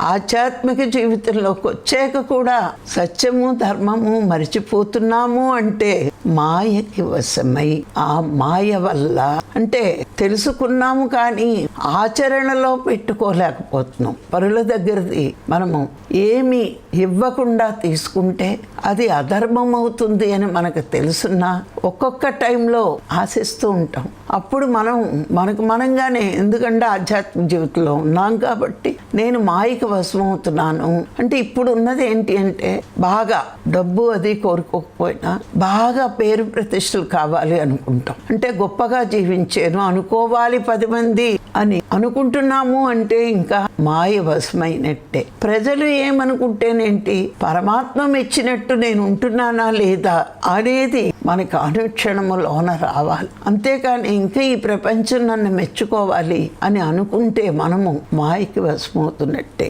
ఆధ్యాత్మిక జీవితంలోకి వచ్చాక కూడా సత్యము ధర్మము మరిచిపోతున్నాము అంటే మాయకి వశమై ఆ మాయ వల్ల అంటే తెలుసుకున్నాము కానీ ఆచరణలో పెట్టుకోలేకపోతున్నాం. పరుల దగ్గరది మనము ఏమి ఇవ్వకుండా తీసుకుంటే అది అధర్మం అవుతుంది అని మనకు తెలుసున్నా ఒక్కొక్క టైంలో ఆశిస్తూ ఉంటాం. అప్పుడు మనం మనకు మనంగానే ఎందుకంటే ఆధ్యాత్మిక జీవితంలో ఉన్నాం కాబట్టి నేను మాయకి వశమవుతున్నాను. అంటే ఇప్పుడు ఉన్నది ఏంటి అంటే బాగా డబ్బు అది కోరుకోకపోయినా బాగా పేరు ప్రతిష్టలు కావాలి అనుకుంటాం. అంటే గొప్పగా జీవించాను అనుకోవాలి పది మంది. అని అనుకుంటున్నాము అంటే ఇంకా మాయ వశమైనట్టే ప్రజలు ఏమనుకుంటేనేంటి? పరమాత్మ మెచ్చినట్టు నేను ఉంటున్నానా లేదా అనేది మనకు అనుక్షణము లోన రావాలి. అంతేకాని ఇంకా ఈ ప్రపంచం నన్ను మెచ్చుకోవాలి అని అనుకుంటే మనము మాయకి వశమవుతున్నట్టే.